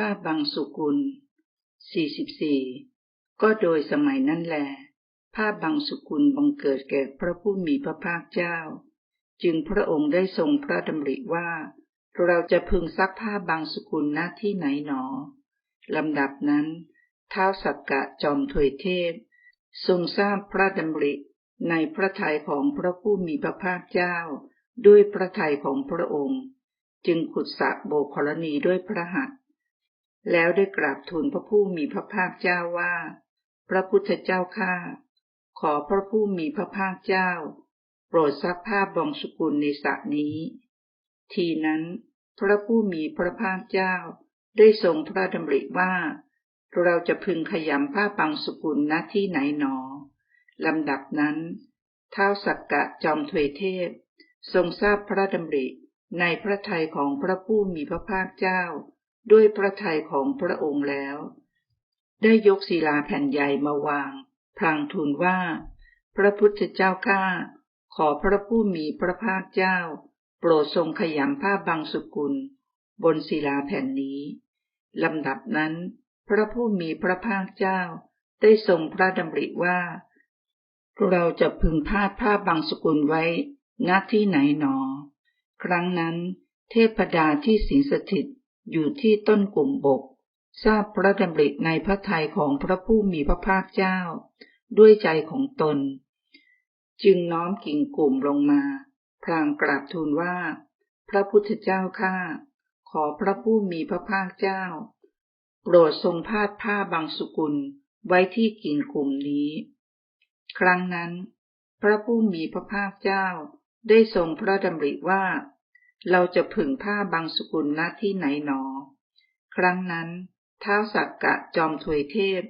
ผ้าบางสุกุล 44 ก็โดยสมัยนั้นแลผ้าบางสุกุลบังเกิดแก่พระผู้มีพระภาคเจ้า จึงพระองค์ได้ทรงพระดำริว่า เราจะพึงซักผ้าบางสุกุลณที่ไหนหนอลำดับนั้นท้าวสักกะจอมถวยเทพ ทรงทราบพระดำริในพระทัยของพระผู้มีพระภาคเจ้า ด้วยพระทัยของพระองค์ จึงขุดสระโบกรณีด้วยพระหัตถ์ แล้วได้กราบทูลพระผู้มีพระภาคเจ้าว่า พระพุทธเจ้าข้าขอพระผู้มีพระภาคเจ้า โปรดซักผ้าบองสุกุลในสระนี้ ทีนั้น พระผู้มีพระภาคเจ้าได้ทรงพระดำริว่า เราจะพึงขยำผ้าบางสุกุลณที่ไหนหนอลำดับนั้นเท้าสักกะจอมถวเทพ ทรงทราบพระดำริในพระทัยของพระผู้มีพระภาคเจ้า ด้วยพระทัยของพระองค์แล้ว ได้ยกศิลาแผ่นใหญ่มาวาง พลางทูลว่า พระพุทธเจ้าข้าขอพระผู้มีพระภาคเจ้า โปรดทรงขยำผ้าบางสุกุล บนศิลาแผ่นนี้ลำดับนั้น พระผู้มีพระภาคเจ้าได้ทรงพระดำริว่า เราจะพึงพาดผ้าบางสกุลไว้ณที่ไหนหนอ ครั้งนั้น เทพดาที่สิงสถิต อยู่ที่ต้นกลุ่มบก ทราบพระดำริในพระทัยของพระผู้มีพระภาคเจ้า ด้วยใจของตน จึงน้อมกิ่งกลุ่มลงมา พลางกราบทูลว่า พระพุทธเจ้าข้าขอพระผู้มีพระภาคเจ้า โปรดทรงพาดผ้าบางสุกุลไว้ที่กิ่งกลุ่มนี้ ครั้งนั้น พระผู้มีพระภาคเจ้าได้ทรงพระดำริว่า เราจะผึ่งผ้าบางสกุลณที่ไหนหนอ ครั้งนั้นท้าสักกะจอมถวยเทพ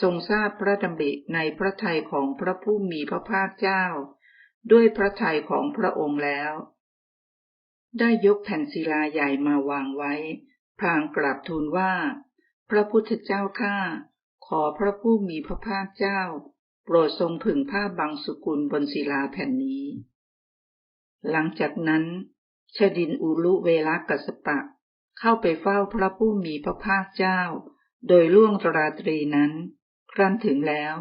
ทรงทราบพระดำริในพระทัยของพระผู้มีพระภาคเจ้า ด้วยพระทัยของพระองค์แล้ว ได้ยกแผ่นศิลาใหญ่มาวางไว้ พลางกราบทูลว่า พระพุทธเจ้าข้าขอพระผู้มีพระภาคเจ้า โปรดทรงผึ่งผ้าบางสุกุลบนศิลาแผ่นนี้ หลังจากนั้น ชดินอุลุเวลกัสปะ เข้าไปเฝ้าพระผู้มีพระภาคเจ้า โดยล่วงตราตรีนั้น ครั้นถึงแล้ว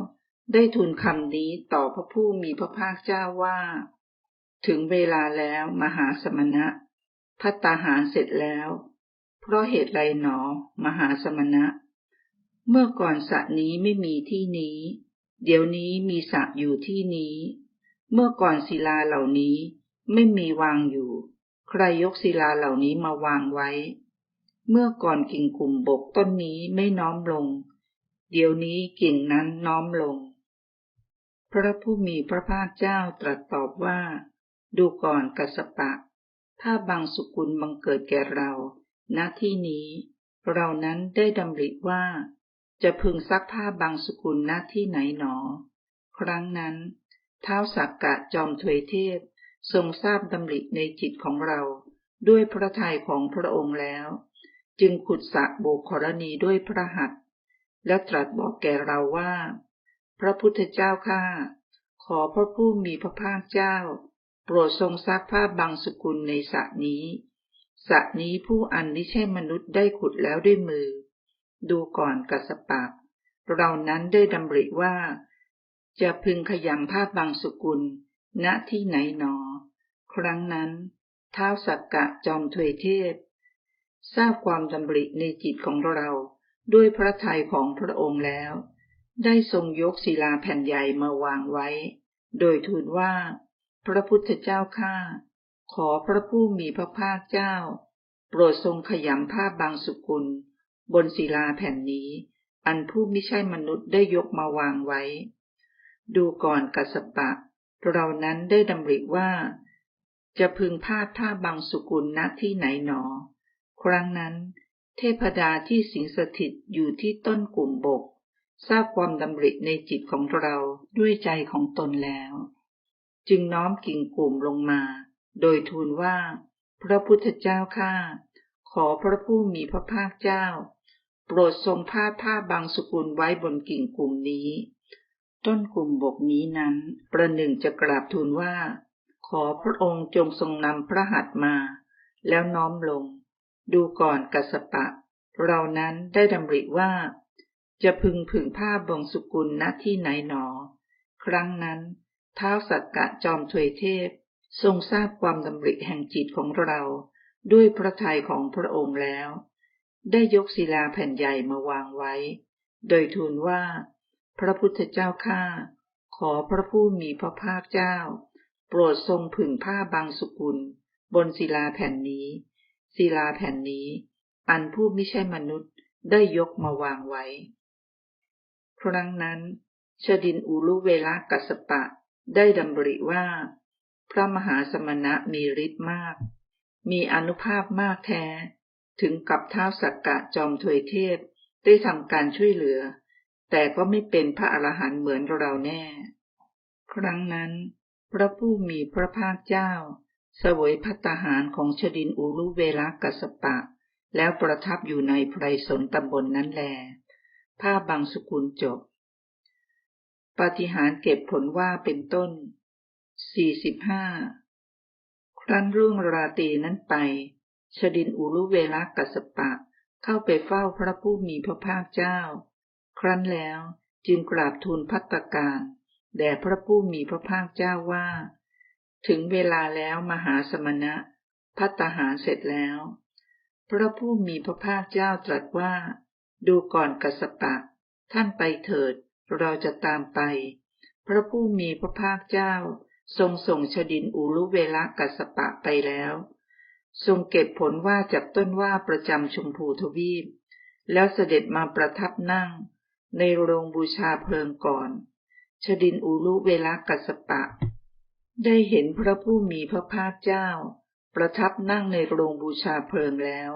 ได้ทูลคำนี้ต่อพระผู้มีพระภาคเจ้าว่า ถึงเวลาแล้วมหาสมณะ พัตตาหารเสร็จแล้ว เพราะเหตุไรหนอ มหาสมณะ เมื่อก่อนสระนี้ไม่มีที่นี้ เดี๋ยวนี้มีสระอยู่ที่นี้ เมื่อก่อนศิลาเหล่านี้ไม่มีวางอยู่ ใครยกศิลาเหล่านี้มาวางไว้ เมื่อก่อนกิ่งกลุ่มบกต้นนี้ไม่น้อมลง เดี๋ยวนี้กิ่งนั้นน้อมลง พระผู้มีพระภาคเจ้าตรัสตอบว่า ดูก่อนกัสปะ ถ้าบางสุกุลบังเกิดแก่เราณที่นี้ เรานั้นได้ดำริว่า จะพึงซักผ้าบางสุกุลณที่ไหนหนอ ครั้งนั้น เท้าสักกะจอมถวยเทพ ทรงทราบดำริในจิตของเรา ด้วยพระทัยของพระองค์แล้ว จึงขุดสระโบกขรณีด้วยพระหัตถ์และตรัสบอกแก่เราว่า พระพุทธเจ้าข้าขอพระผู้มีพระภาคเจ้า โปรดทรงซักผ้าบางสกุลในสระนี้สระนี้ผู้อันไม่ใช่มนุษย์ได้ขุดแล้วด้วยมือ ดูก่อนกัสปะเรานั้นได้ดำริว่า จะพึงขยำผ้าบางสกุล ณที่ไหนหนอ ครั้งนั้นท้าวสักกะจอมถวยเทพ ทราบความดำริในจิตของเราด้วยพระทัยของพระองค์แล้ว ได้ทรงยกศิลาแผ่นใหญ่มาวางไว้ โดยทูลว่า พระพุทธเจ้าข้าขอพระผู้มีพระภาคเจ้า โปรดทรงขยำผ้าบางสุกุล บนศิลาแผ่นนี้ อันผู้ไม่ใช่มนุษย์ได้ยกมาวางไว้ ดูก่อนกัสปะ เรานั้นได้ดำริว่า จะพึงพาดท่าบางสุกุลณที่ไหนหนอ ครั้งนั้น เทพดาที่สิงสถิตอยู่ที่ต้นกลุ่มบก ทราบความดำริในจิตของเราด้วยใจของตนแล้ว จึงน้อมกิ่งกลุ่มลงมา โดยทูลว่า พระพุทธเจ้าข้าขอพระผู้มีพระภาคเจ้า โปรดทรงพาดผ้าบางสกุลไว้บนกิ่งกลุ่มนี้ ต้นกลุ่มบกนี้นั้น ประหนึ่งจะกราบทูลว่า ขอพระองค์จงทรงนำพระหัตถ์มา แล้วน้อมลง ดูก่อนกัสปะ เรานั้นได้ดำริว่า จะพึงผึ่งผ้าบงสุกุลณที่ไหนหนอ ครั้งนั้นเท้าสักกะจอมถวยเทพ ทรงทราบความดำริแห่งจิตของเรา ด้วยพระทัยของพระองค์แล้ว ได้ยกศิลาแผ่นใหญ่มาวางไว้ โดยทูลว่า พระพุทธเจ้าข้าขอพระผู้มีพระภาคเจ้า โปรดทรงผึ่งผ้าบางสุกุล บนศิลาแผ่นนี้ ศิลาแผ่นนี้ อันผู้ไม่ใช่มนุษย์ได้ยกมาวางไว้ ครั้งนั้นชดินอุลุเวลากัสปะได้ดำริว่า พระมหาสมณะมีฤทธิ์มาก มีอนุภาพมากแท้ ถึงกับเท้าสักกะจอมถวยเทพได้ทำการช่วยเหลือ แต่ก็ไม่เป็นพระอรหันต์เหมือนเราแน่ ครั้งนั้น พระผู้มีพระภาคเจ้า เสวยพัตหารของชดินอุรุเวลากัสปะ แล้วประทับอยู่ในไพรสนตำบลนนั้นแล ผ้าบางสกุลจบปาฏิหาริย์เก็บผลว่าเป็นต้น 45 ครั้นรุ่งราตรีนั้นไป ชดินอุรุเวลากัสปะ เข้าไปเฝ้าพระผู้มีพระภาคเจ้า ครั้นแล้วจึงกราบทูลพัตการ แด่พระผู้มีพระภาคเจ้าว่า ถึงเวลาแล้วมหาสมณะพัตหารเสร็จแล้ว พระผู้มีพระภาคเจ้าตรัสว่า ดูก่อนกัสปะ ท่านไปเถิด เราจะตามไป พระผู้มีพระภาคเจ้า ทรงส่งชดินอุลุเวลากัสปะไปแล้ว ทรงเก็บผลว่าจากต้นว่าประจำชมพูทวีป แล้วเสด็จมาประทับนั่ง ในโรงบูชาเพลิงก่อน ชดินอุลุเวลากัสปะ ได้เห็นพระผู้มีพระภาคเจ้า ประทับนั่งในโรงบูชาเพลิงแล้ว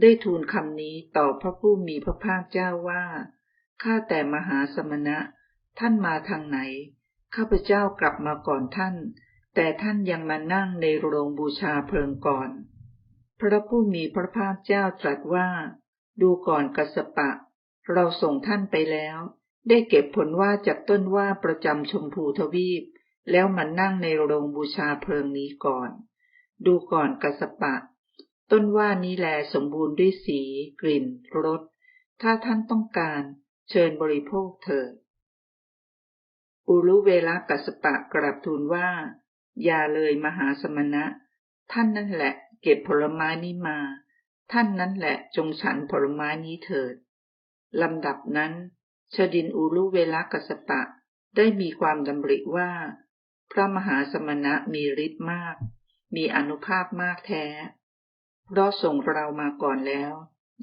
ได้ทูลคำนี้ต่อพระผู้มีพระภาคเจ้าว่า ข้าแต่มหาสมณะ ท่านมาทางไหน ข้าพเจ้ากลับมาก่อนท่าน แต่ท่านยังมานั่งในโรงบูชาเพลิงก่อน พระผู้มีพระภาคเจ้าตรัสว่า ดูก่อนกัสปะ เราส่งท่านไปแล้ว ได้เก็บผลว่าจากต้นว่าประจำชมพูทวีป แล้วมานั่งในโรงบูชาเพลิงนี้ก่อน ดูก่อนกัสปะ ต้นว่านี้แลสมบูรณ์ด้วยสี กลิ่นรส ถ้าท่านต้องการเชิญบริโภคเถิดอุลุเวลากัสปะกราบทูลว่า อย่าเลยมหาสมณะ ท่านนั่นแหละเก็บผลไม้นี้มา ท่านนั้นแหละจงฉันผลไม้นี้เถิดลำดับนั้น ชดินอุลุเวลกัสปะ ได้มีความดำริว่า พระมหาสมณะมีฤทธิ์มาก มีอนุภาพมากแท้เพราะส่งเรามาก่อนแล้ว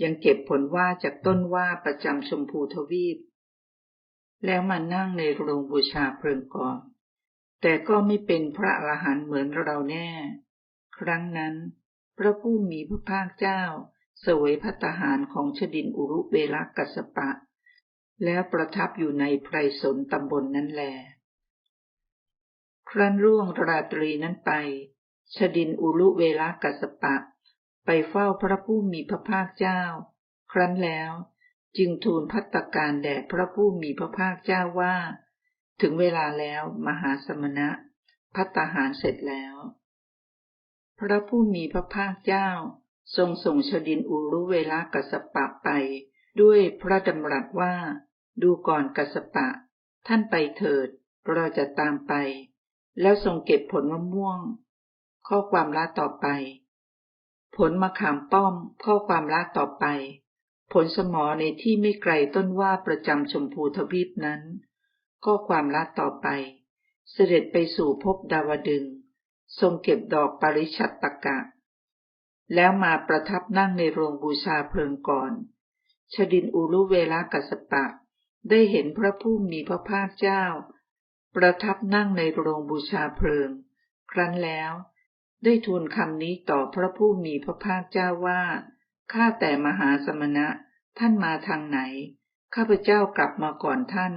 ยังเก็บผลว่าจากต้นว่าประจำชมพูทวีป แล้วมานั่งในโรงบูชาเพลิงก่อน แต่ก็ไม่เป็นพระอรหันต์เหมือนเราแน่ ครั้งนั้น พระผู้มีพระภาคเจ้าสวยพัตหารของชดินอุรุเบลกัสปะ แล้วประทับอยู่ในไพรสนตำบลนนั้นแล ครั้นร่วงราตรีนั้นไป ชดินอุรุเวลากัสปะ ไปเฝ้าพระผู้มีพระภาคเจ้า ครั้นแล้วจึงทูลพัตการแด่พระผู้มีพระภาคเจ้าว่า ถึงเวลาแล้วมหาสมณะ พัตหารเสร็จแล้ว พระผู้มีพระภาคเจ้า ทรงส่งชดินอุรุเวลากัสปะไป ด้วยพระดำรัสว่า ดูก่อนกัสปะ ท่านไปเถิด เราจะตามไป แล้วทรงเก็บผลมะม่วง ข้อความละต่อไป ผลมะขามป้อม ข้อความละต่อไป ผลสมอในที่ไม่ไกลต้นว่าประจำชมพูทวีปนั้น ข้อความละต่อไป เสด็จไปสู่ภพดาวดึง ทรงเก็บดอกปริชัตตกะ แล้วมาประทับนั่งในโรงบูชาเพลิงก่อน ชดินอุลุเวลากัสปะ ได้เห็นพระผู้มีพระภาคเจ้า ประทับนั่งในโรงบูชาเพลิง ครั้นแล้ว ได้ทูลคำนี้ต่อพระผู้มีพระภาคเจ้าว่าข้าแต่มหาสมณะท่านมาทางไหน ข้าพเจ้ากลับมาก่อนท่าน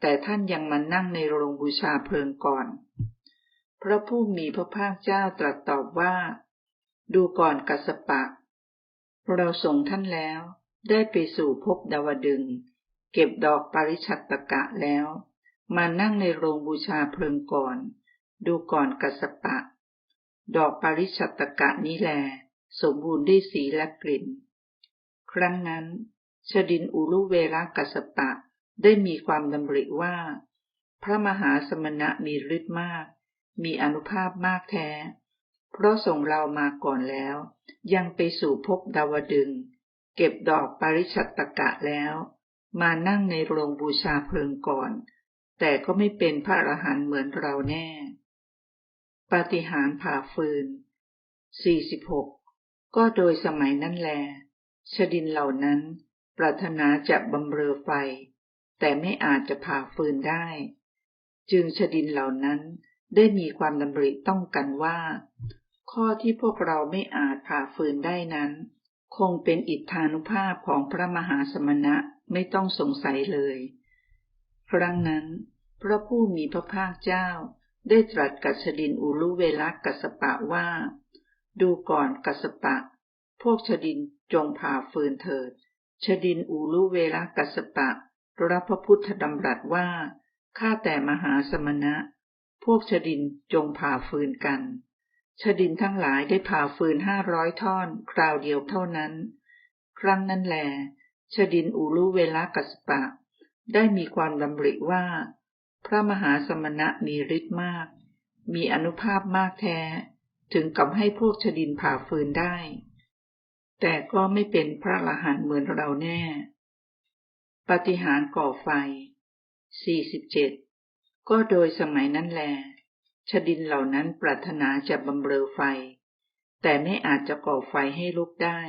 แต่ท่านยังมานั่งในโรงบูชาเพลิงก่อน พระผู้มีพระภาคเจ้าตรัสตอบว่า ดูก่อนกัสปะ เราส่งท่านแล้ว ได้ไปสู่ภพดาวดึง เก็บดอกปริชัตตกะแล้ว มานั่งในโรงบูชาเพลิงก่อน ดูก่อนกัสปะ ดอกปาริชัตตกะนี้แล สมบูรณ์ด้วยสีและกลิ่น ครั้งนั้น ชดินอุลุเวลากัสปะได้มีความดำริว่า พระมหาสมณะมีฤทธิ์มาก มีอนุภาพมากแท้ เพราะส่งเรามาก่อนแล้ว ยังไปสู่ภพดาวดึง เก็บดอกปริชัตตกะแล้ว มานั่งในโรงบูชาเพลิงก่อน แต่ก็ไม่เป็นพระอรหันต์เหมือนเราแน่ ปาฏิหาริย์ผ่าฟืน 46 ก็โดยสมัยนั้นแล ชดินเหล่านั้นปรารถนาจะบำเรอไฟ แต่ไม่อาจจะผ่าฟืนได้ จึงชดินเหล่านั้นได้มีความดำริต้องกันว่า ข้อที่พวกเราไม่อาจผ่าฟืนได้นั้น คงเป็นอิทธานุภาพของพระมหาสมณะไม่ต้องสงสัยเลย ครั้งนั้น พระผู้มีพระภาคเจ้าได้ตรัสกับดินอุลุเวลักกัสปะว่า ดูก่อนกัสปะ พวกชดินจงผ่าฟืนเถิด ชดินอุลุเวลักกัสปะ รับพระพุทธดำรัสว่า ข้าแต่มหาสมณะ พวกชดินจงผ่าฟืนกัน ชดินทั้งหลายได้ผ่าฟืนห้าร้อยท่อน คราวเดียวเท่านั้น ครั้งนั้นแหลชดินอุลุเวลากัสปะ ได้มีความดำริว่า พระมหาสมณะมีฤทธิ์มาก มีอนุภาพมากแท้ ถึงกับให้พวกชดินผ่าฟืนได้ แต่ก็ไม่เป็นพระละหันเหมือนเราแน่ ปฏิหารก่อไฟ 47 ก็โดยสมัยนั้นแหล ชดินเหล่านั้นปรารถนาจะบำเรอไฟ แต่ไม่อาจจะก่อไฟให้ลุกได้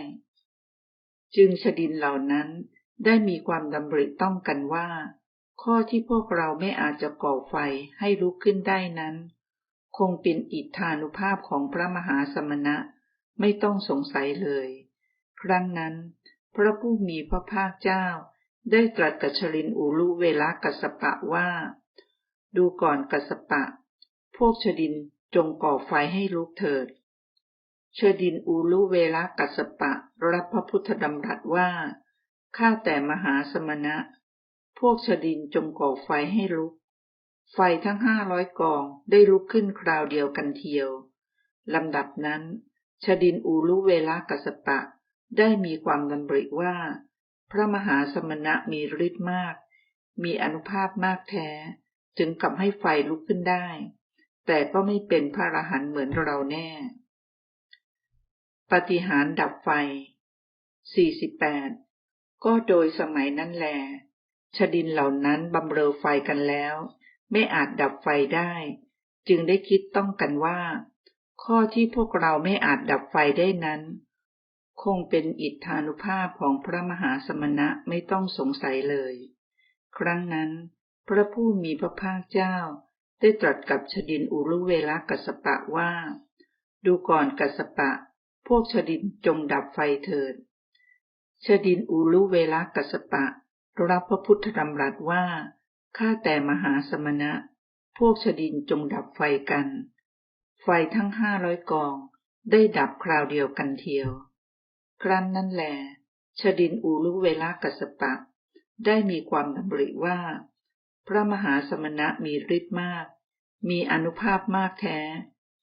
จึงชดินเหล่านั้นได้มีความดำริต้องกันว่า ข้อที่พวกเราไม่อาจจะก่อไฟให้ลุกขึ้นได้นั้น คงเป็นอิทธานุภาพของพระมหาสมณะไม่ต้องสงสัยเลย ครั้งนั้น พระผู้มีพระภาคเจ้า ได้ตรัสกับชลินอุลุเวลากัสปะว่า ดูก่อนกัสปะ พวกชดินจงก่อไฟให้ลุกเถิดชดินอุลุเวลากัสปะรับพระพุทธดำรัสว่า ข้าแต่มหาสมณะ พวกชดินจงก่อไฟให้ลุก ไฟทั้งห้าร้อยกองได้ลุกขึ้นคราวเดียวกันเทียว ลำดับนั้นชดินอูลุเวลากัสปะได้มีความดำริว่า พระมหาสมณะมีฤทธิ์มาก มีอนุภาพมากแท้ ถึงกับให้ไฟลุกขึ้นได้ แต่ก็ไม่เป็นพระอรหันต์เหมือนเราแน่ ปฏิหารดับไฟ 48 ก็โดยสมัยนั้นแล ชดินเหล่านั้นบำเรอไฟกันแล้ว ไม่อาจดับไฟได้ จึงได้คิดต้องกันว่า ข้อที่พวกเราไม่อาจดับไฟได้นั้น คงเป็นอิทธานุภาพของพระมหาสมณะไม่ต้องสงสัยเลย ครั้งนั้น พระผู้มีพระภาคเจ้า ได้ตรัสกับชดินอุรุเวลากัสปะว่า ดูก่อนกัสปะ พวกชดินจงดับไฟเถิด ชดินอุรุเวลากัสปะ รับพระพุทธดำรัสว่า ข้าแต่มหาสมณะ พวกชดินจงดับไฟกัน ไฟทั้งห้าร้อยกอง ได้ดับคราวเดียวกันเทียว ครั้นนั่นแหลชดินอูลุเวลากัสปะ ได้มีความดำริว่า พระมหาสมณะมีฤทธิ์มาก มีอนุภาพมากแท้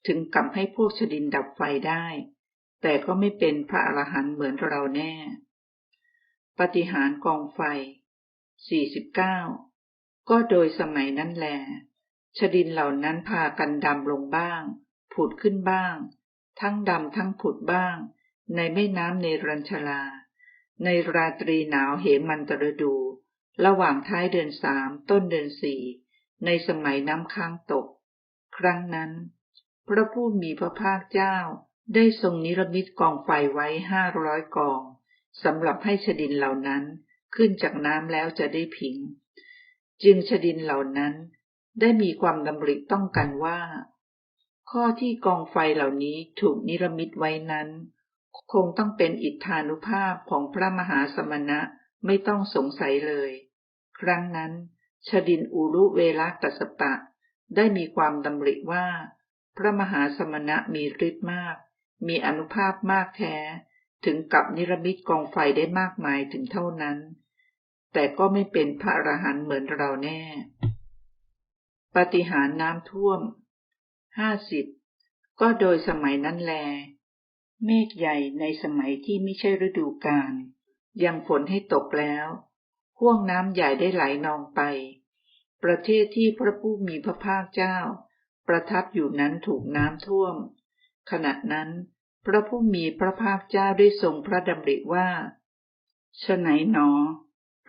ถึงกับให้พวกชดินดับไฟได้ แต่ก็ไม่เป็นพระอรหันต์เหมือนเราแน่ ปฏิหารกองไฟ 49 ก็โดยสมัยนั้นแล ชดินเหล่านั้นพากันดำลงบ้าง ผุดขึ้นบ้าง ทั้งดำทั้งผุดบ้าง ในแม่น้ำในรัญชลา ในราตรีหนาวเหมันตรดู ระหว่างท้ายเดือนสามต้นเดือนสี่ในสมัยน้ำค้างตก ครั้งนั้น พระผู้มีพระภาคเจ้าได้ทรงนิรมิตกองไฟไว้ห้าร้อยกองสำหรับให้ชดินเหล่านั้นขึ้นจากน้ำแล้วจะได้ผิง จึงชดินเหล่านั้นได้มีความดำริต้องกันว่า ข้อที่กองไฟเหล่านี้ถูกนิรมิตไว้นั้น คงต้องเป็นอิทธานุภาพของพระมหาสมณะไม่ต้องสงสัยเลย ครั้งนั้นชดินอุรุเวลากัสปะ ได้มีความดำริว่า พระมหาสมณะมีฤทธิ์มาก มีอนุภาพมากแท้ ถึงกับนิรมิตกองไฟได้มากมายถึงเท่านั้น แต่ก็ไม่เป็นพระอรหันต์เหมือนเราแน่ ปฏิหารน้ำท่วมห้าสิบก็โดยสมัยนั้นแล เมฆใหญ่ในสมัยที่ไม่ใช่ฤดูกาลยังฝนให้ตกแล้ว ห่วงน้ำใหญ่ได้ไหลนองไป ประเทศที่พระผู้มีพระภาคเจ้า ประทับอยู่นั้นถูกน้ำท่วม ขณะนั้นพระผู้มีพระภาคเจ้าได้ทรงพระดำริว่าฉไหนหนอ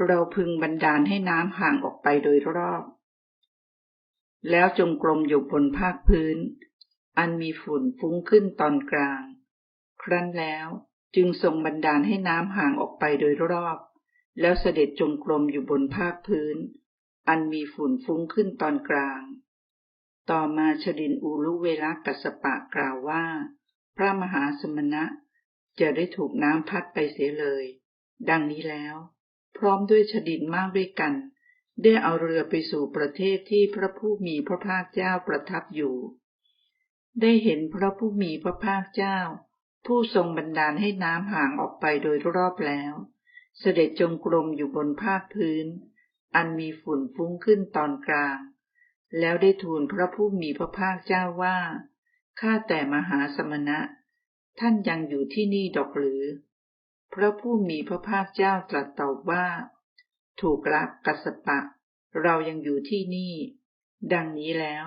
เราพึงบันดาลให้น้ำห่างออกไปโดยรอบ แล้วจงกรมอยู่บนภาคพื้น อันมีฝุ่นฟุ้งขึ้นตอนกลาง ครั้นแล้วจึงทรงบันดาลให้น้ำห่างออกไปโดยรอบ แล้วเสด็จจงกรมอยู่บนภาคพื้น อันมีฝุ่นฟุ้งขึ้นตอนกลาง ต่อมาชดินอูลุเวลากัสปะกล่าวว่า พระมหาสมณะจะได้ถูกน้ำพัดไปเสียเลย ดังนี้แล้ว พร้อมด้วยชดินมากด้วยกัน ได้เอาเรือไปสู่ประเทศที่พระผู้มีพระภาคเจ้าประทับอยู่ ได้เห็นพระผู้มีพระภาคเจ้า ผู้ทรงบันดาลให้น้ำห่างออกไปโดยรอบแล้ว เสด็จจงกรมอยู่บนภาคพื้น อันมีฝุ่นฟุ้งขึ้นตอนกลาง แล้วได้ทูลพระผู้มีพระภาคเจ้าว่า ข้าแต่มหาสมณะ ท่านยังอยู่ที่นี่ดอกหรือ พระผู้มีพระภาคเจ้าตรัสตอบว่า ถูกละกัสปะ เรายังอยู่ที่นี่ ดังนี้แล้ว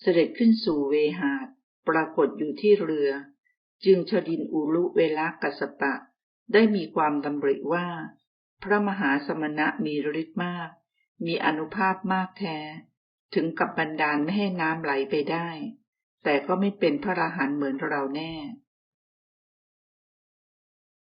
เสด็จขึ้นสู่เวหาดปรากฏอยู่ที่เรือ จึงชดินอุลุเวลากัสปะ ได้มีความดำริว่า พระมหาสมณะมีฤทธิ์มาก มีอนุภาพมากแท้ ถึงกับบันดาลไม่ให้น้ำไหลไปได้ แต่ก็ไม่เป็นพระราหันเหมือนเราแน่